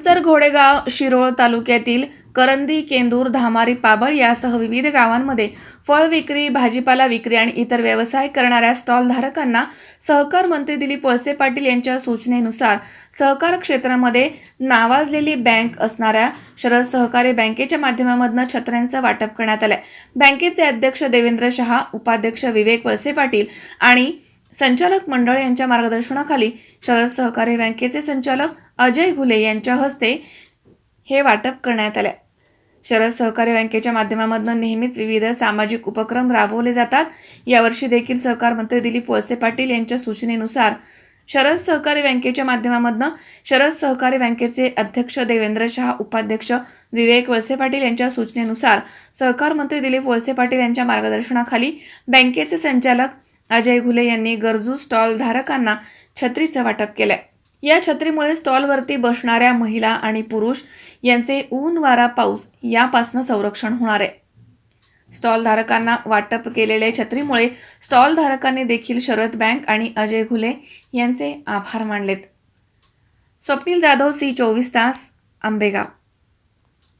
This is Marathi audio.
मंचर घोडेगाव शिरोळ तालुक्यातील करंदी केंदूर धामारी पाबळ यासह विविध गावांमध्ये फळ विक्री भाजीपाला विक्री आणि इतर व्यवसाय करणाऱ्या स्टॉलधारकांना सहकार मंत्री दिलीप वळसे पाटील यांच्या सूचनेनुसार सहकार क्षेत्रामध्ये नावाजलेली बँक असणाऱ्या शरद सहकारी बँकेच्या माध्यमामधनं छत्र्यांचं वाटप करण्यात आलंय. बँकेचे अध्यक्ष देवेंद्र शहा उपाध्यक्ष विवेक वळसे पाटील आणि संचालक मंडळ यांच्या मार्गदर्शनाखाली शरद सहकारी बँकेचे संचालक अजय घुले यांच्या हस्ते हे वाटप करण्यात आले. शरद सहकारी बँकेच्या माध्यमामधून नेहमीच विविध सामाजिक उपक्रम राबवले जातात. यावर्षी देखील सहकार मंत्री दिलीप वळसे पाटील यांच्या सूचनेनुसार शरद सहकारी बँकेच्या माध्यमामधनं शरद सहकारी बँकेचे अध्यक्ष देवेंद्र शहा उपाध्यक्ष विवेक वळसे पाटील यांच्या सूचनेनुसार सहकार मंत्री दिलीप वळसे पाटील यांच्या मार्गदर्शनाखाली बँकेचे संचालक अजय घुले यांनी गरजू स्टॉल धारकांना छत्रीचं वाटप केलंय. या छत्रीमुळे स्टॉलवरती बसणाऱ्या महिला आणि पुरुष यांचे ऊन वारा पाऊस यापासनं संरक्षण होणार आहे. स्टॉलधारकांना वाटप केलेल्या छत्रीमुळे स्टॉलधारकांनी देखील शरद बँक आणि अजय घुले यांचे आभार मानलेत. स्वप्नील जाधव सी चोवीस तास आंबेगाव.